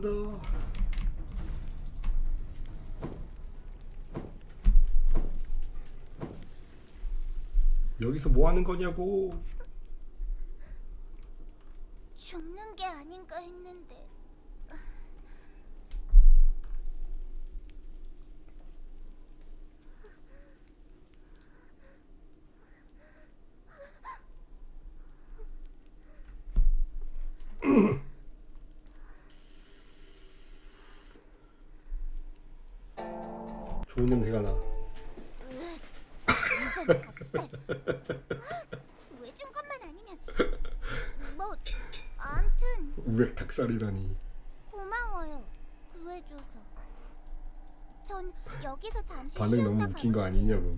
더. 여기서 뭐 하는 거냐고. 죽는 게 아닌가 했는데 좋은 냄새가 나. 완전 왜준 것만 아니면 뭐 암튼 우엑 닭살이라니. 고마워요 구해줘서 전 여기서 잠시 반응 너무 쉬었다 웃긴 거. 아니냐고.